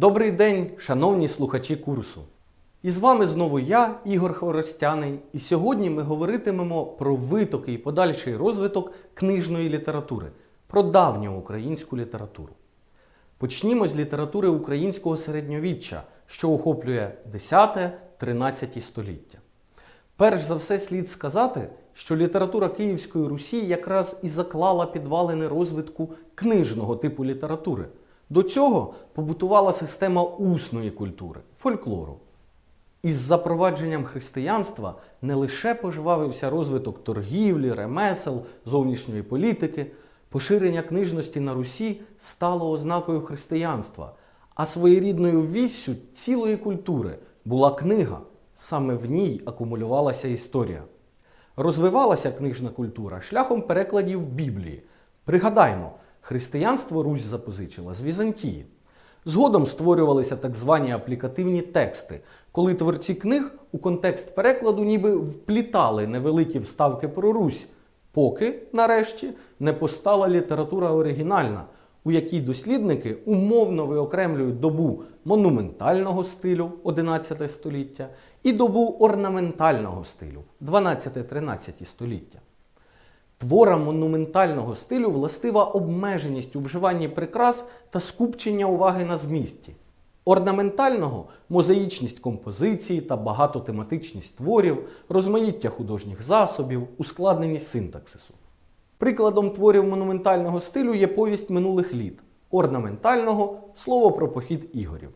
Добрий день, шановні слухачі курсу. І з вами знову я, Ігор Хворостяний, і сьогодні ми говоритимемо про витоки і подальший розвиток книжної літератури, про давню українську літературу. Почнімо з літератури українського середньовіччя, що охоплює 10-13 століття. Перш за все слід сказати, що література Київської Русі якраз і заклала підвалини розвитку книжного типу літератури. До цього побутувала система усної культури, фольклору. Із запровадженням християнства не лише пожвавився розвиток торгівлі, ремесел, зовнішньої політики, поширення книжності на Русі стало ознакою християнства, а своєрідною віссю цілої культури була книга. Саме в ній акумулювалася історія. Розвивалася книжна культура шляхом перекладів Біблії. Пригадаймо, християнство Русь запозичила з Візантії. Згодом створювалися так звані аплікативні тексти, коли творці книг у контекст перекладу ніби вплітали невеликі вставки про Русь, поки, нарешті, не постала література оригінальна, у якій дослідники умовно виокремлюють добу монументального стилю 11 століття і добу орнаментального стилю 12-13 століття. Творам монументального стилю властива обмеженість у вживанні прикрас та скупчення уваги на змісті. Орнаментального мозаїчність композиції та багатотематичність творів, розмаїття художніх засобів, ускладненість синтаксису. Прикладом творів монументального стилю є повість минулих літ, орнаментального слово про похід ігорів.